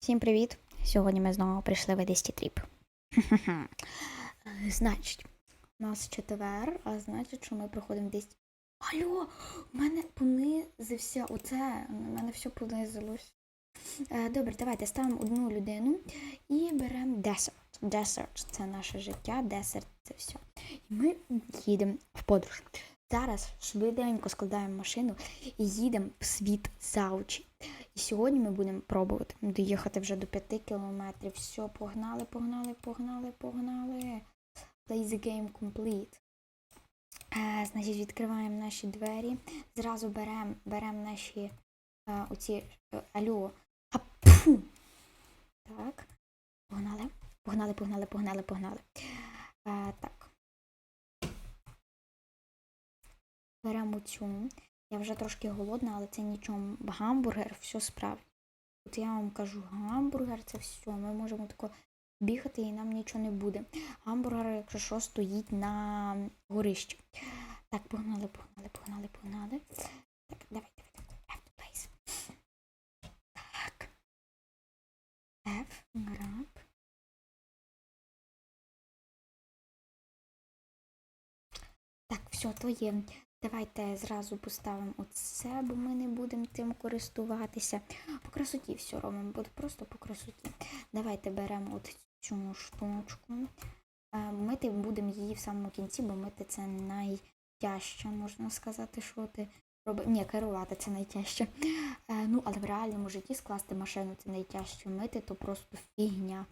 Всім привіт! Сьогодні ми знову прийшли в Едисті Тріп. Значить, у нас четвер, а значить, що ми проходимо десь. Алло, у мене понизився оце, у мене все понизилось. Е, Добре, давайте ставимо одну людину і беремо десерт. Десерт це наше життя, десерт це все. І ми їдемо в подорож. Зараз швиденько складаємо машину і їдемо в світ за очі. Сьогодні ми будемо пробувати доїхати вже до 5 кілометрів. Все, погнали, погнали, погнали, погнали. Play the game complete. Е, значить, відкриваємо наші двері. Зразу беремо берем наші е, оці е. Апфу. Так. Погнали. Погнали, погнали, погнали, погнали. Е, так. Беремо цю. Я вже трошки голодна, але це нічого. Гамбургер, все справді. От я вам кажу, гамбургер це все. Ми можемо тако бігати і нам нічого не буде. Гамбургер, якщо що, стоїть на горищі. Так, погнали, погнали, погнали, погнали. Так, давай, давай, давай. F place. Так. F, grab. Так, все, то є. Давайте зразу поставимо оце, бо ми не будемо тим користуватися. По красоті все робимо, буде просто по красоті. Давайте беремо от цю штучку. Е, Мити будемо її в самому кінці, бо мити це найтяжче, можна сказати, що ти робиш. Ні, керувати це найтяжче. Е, Ну, але в реальному житті скласти машину це найтяжче. Мити то просто фігня,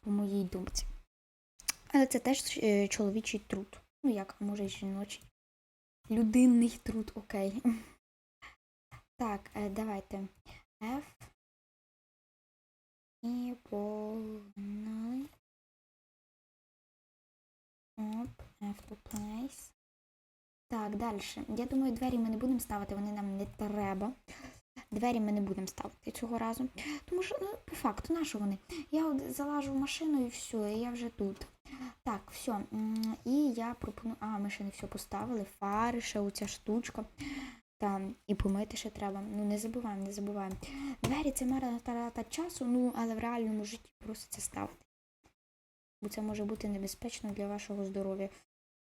по моїй думці. Але це теж е, чоловічий труд. Ну як, може й жіночий. Людинний труд, окей. Так, е, давайте F. І погнали. Оп, F to place. Так, далі. Я думаю, двері ми не будемо ставити, вони нам не треба. Двері ми не будемо ставити цього разу. Тому що, ну, по факту, на що вони? Я от залажу в машину і все, і я вже тут. Так, все. І я пропоную. А, ми ще не все поставили. Фари, ще оця штучка. Там, і помити ще треба. Ну, не забуваємо, не забуваємо. Двері це мара тарата часу, ну, але в реальному житті просто це ставити. Бо це може бути небезпечно для вашого здоров'я.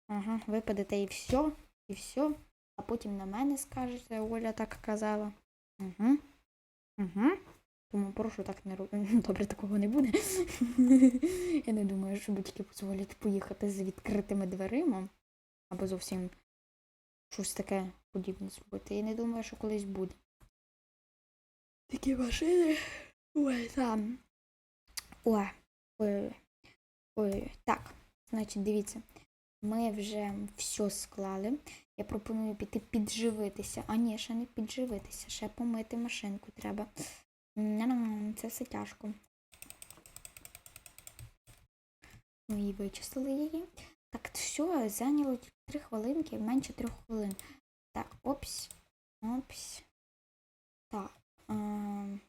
Ага, випадете і все, і все. А потім на мене скажете, Оля так казала. Угу. Угу. Тому прошу так не робити. Добре, такого не буде. Я не думаю, що батьки дозволять поїхати з відкритими дверима. Або зовсім щось таке подібне зробити. Я не думаю, що колись буде. Такі машини. Ой, там. Ой, ой, ой. Так, значить, дивіться. Ми вже все склали. Я пропоную піти підживитися. А ні, ще не підживитися, ще помити машинку треба. Ня-ня, Це все тяжко. Ми і вичислили її. Так, все, зайняло 3 хвилинки, менше 3 хвилин. Так, опс, опс. Так. Ем,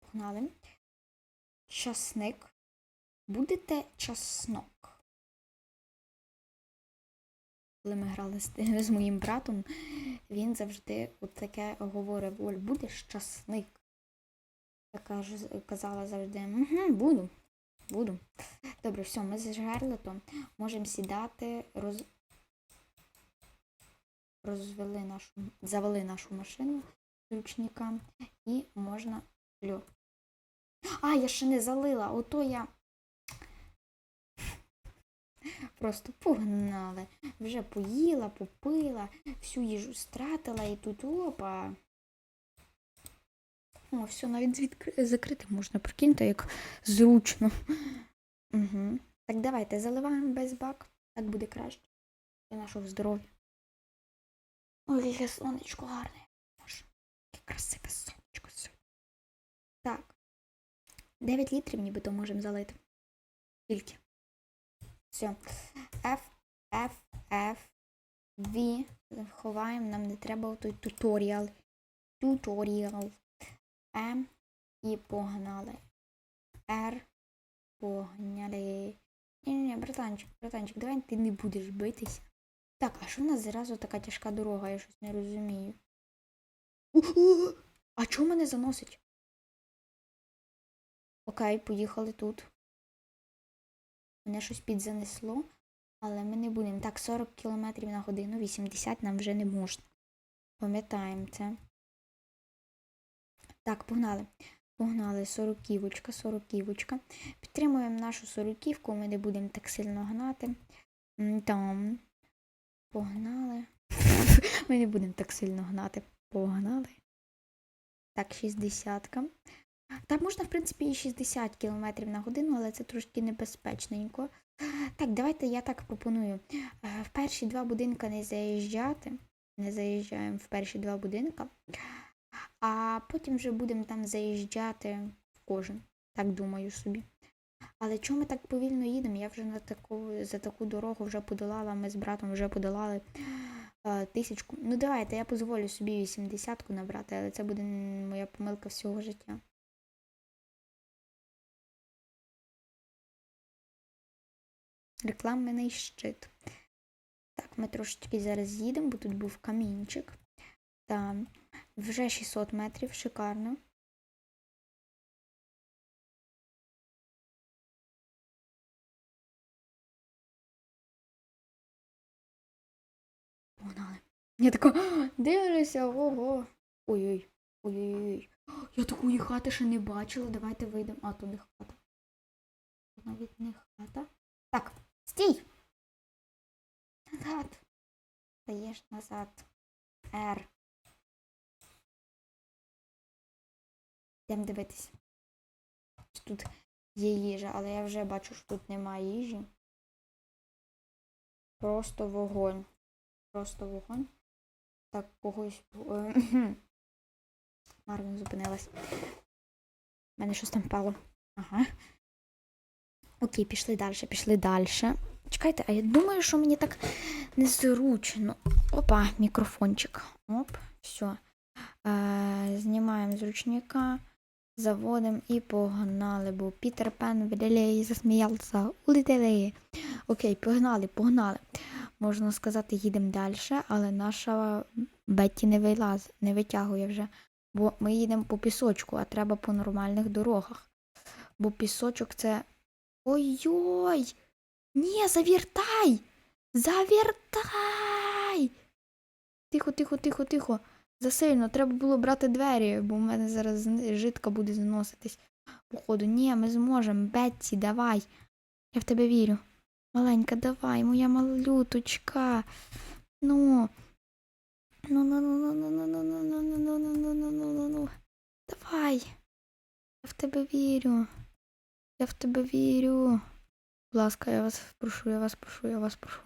погнали. Часник. Будете часнок. Коли ми грали з, з моїм братом, він завжди от таке говорив: Оль, будеш часник. Я кажу, казала завжди, угу, буду, буду. Добре, все, ми зажерли, то можемо сідати, роз... розвели нашу, завели нашу машину ручника і можна. Льо. А, я ще не залила, ото я. Просто погнали. Вже поїла, попила, всю їжу стратила і тут опа. О, все, навіть звідки закрити можна, прикиньте, як зручно. Угу. Так, давайте заливаємо без бак. Так буде краще. Для нашого здоров'я. Ой, яке сонечко гарне. Боже, Яке красиве сонечко сьогодні. Так. 9 літрів нібито можемо залити. Тільки. Все. F, F, F, V. Ховаємо, нам не треба той туторіал. Туторіал. М і погнали. Р. Погнали. Ні-ні, братанчик, братанчик, давай ти не будеш битись. Так, а що в нас зразу така тяжка дорога, я щось не розумію. А чого мене заносить? Окей, поїхали тут. Мене щось підзанесло, але ми не будемо. Так, 40 км на годину, 80 нам вже не можна. Пам'ятаємо це. Так, погнали. Погнали, сороківочка, сороківочка. Підтримуємо нашу сороківку, ми не будемо так сильно гнати. Там. Погнали. Ми не будемо так сильно гнати. Погнали. Так, 60. Так, можна, в принципі, і 60 км на годину, але це трошки небезпечненько. Так, давайте я так пропоную. Е, В перші два будинка не заїжджати. Не заїжджаємо в перші два будинка. А потім вже будемо там заїжджати в кожен. Так думаю собі. Але чому ми так повільно їдемо? Я вже на таку, за таку дорогу вже подолала, ми з братом вже подолали е, тисячку. Ну давайте, я дозволю собі 80-ку набрати, але це буде моя помилка всього життя. Рекламний щит. Так, ми трошечки зараз їдемо, бо тут був камінчик. Та вже 600 метрів, шикарно. Погнали. Я така дивлюся, ого. Ой-ой. Ой-ой-ой. Я такої хати ще не бачила. Давайте вийдемо. А, то не хата. Навіть не хата. Так, стій! Назад. Даєш назад. Р. Йдемо дивитися. Тут є їжа, але я вже бачу, що тут немає їжі. Просто вогонь. Просто вогонь. Так, когось. е. Марвін зупинилась. У мене щось там впало. Ага. Окей, пішли далі, пішли далі. Чекайте, а я думаю, що мені так незручно. Опа, мікрофончик. Оп, все. Е, знімаємо з ручника, заводимо і погнали, бо Пітер Пен і засміявся. Улетіли. Окей, погнали, погнали. Можна сказати, їдемо далі, але наша Бетті не вилаз, не витягує вже. Бо ми їдемо по пісочку, а треба по нормальних дорогах. Бо пісочок це. Ой-ой! Ні, завіртай! Завіртай! Тихо, тихо, тихо, тихо. Засильно, треба було брати двері, бо в мене зараз жидка буде зноситись. Походу, ні, ми зможемо. Бетті, давай. Я в тебе вірю. Маленька, давай, моя малюточка. Ну. Ну, ну, ну, ну, ну, ну, ну, ну, ну, ну, ну, ну, ну, ну, ну, ну. Давай. Я в тебе вірю. Я в тебе вірю. Будь ласка, я вас прошу, я вас прошу, я вас прошу.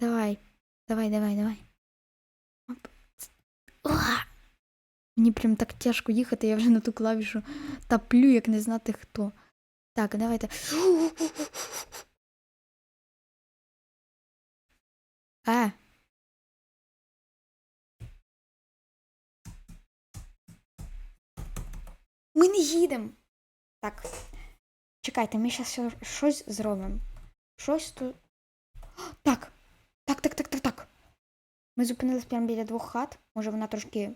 Давай. Давай, давай, давай. Мені прям так тяжко їхати, я вже на ту клавішу таплю, як не знати хто. Так, давайте. Е. Ми не їдемо. Так. Чекайте, ми зараз щось зробимо. Щось тут. Так, так, так, так, так. Ми зупинились прямо біля двох хат. Може вона трошки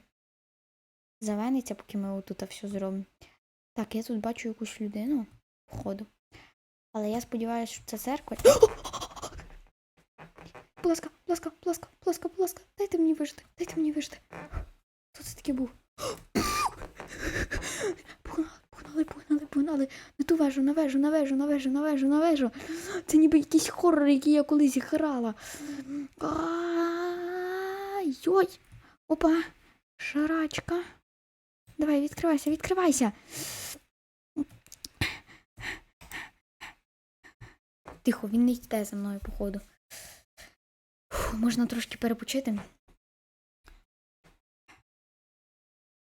завениться, поки ми отут все зробимо. Так, я тут бачу якусь людину, походу. Але я сподіваюся, що це церква. Будь ласка, будь ласка, будь ласка, будь ласка, будь ласка, дайте мені вижити, дайте мені вижити. Хто це таке був? Погнали, погнали, погнали, погнали. На ту вежу, на вежу, на вежу, на вежу, на вежу, на вежу. Це ніби якийсь хоррор, який я колись грала. Йой. Опа. Шарачка. Давай, відкривайся, відкривайся. Тихо, він не йде за мною, походу. Фу, можна трошки перепочити.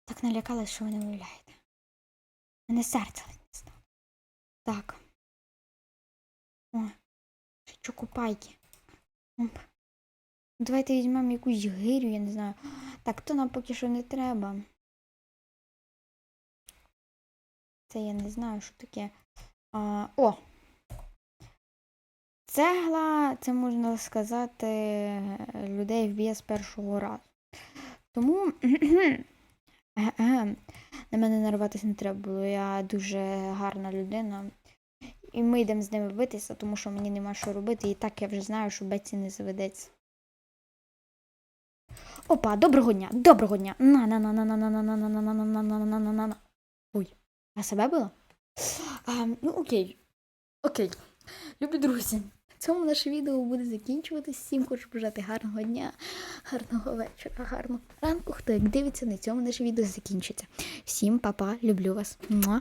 Так налякалась, що ви не уявляєте. Мене серце не стало. Так. О, чокопайки. Давайте візьмемо якусь гирю, я не знаю. Так, то нам поки що не треба. Це я не знаю, що таке. А, о! Цегла, це можна сказати, людей вб'є з першого разу. Тому На мене нарватися не треба було. Я дуже гарна людина. І ми йдемо з ними битися, тому що мені нема що робити. І так я вже знаю, що Бетсі не заведеться. Опа, доброго дня, доброго дня. на на на на на на на на на на на на на на на на на Ой, а себе було? А, ну окей. Окей. Любі друзі, цьому наше відео буде закінчуватись. Всім хочу бажати гарного дня, гарного вечора, гарного ранку. Хто як дивиться, на цьому наше відео закінчиться. Всім па-па, люблю вас. Муа.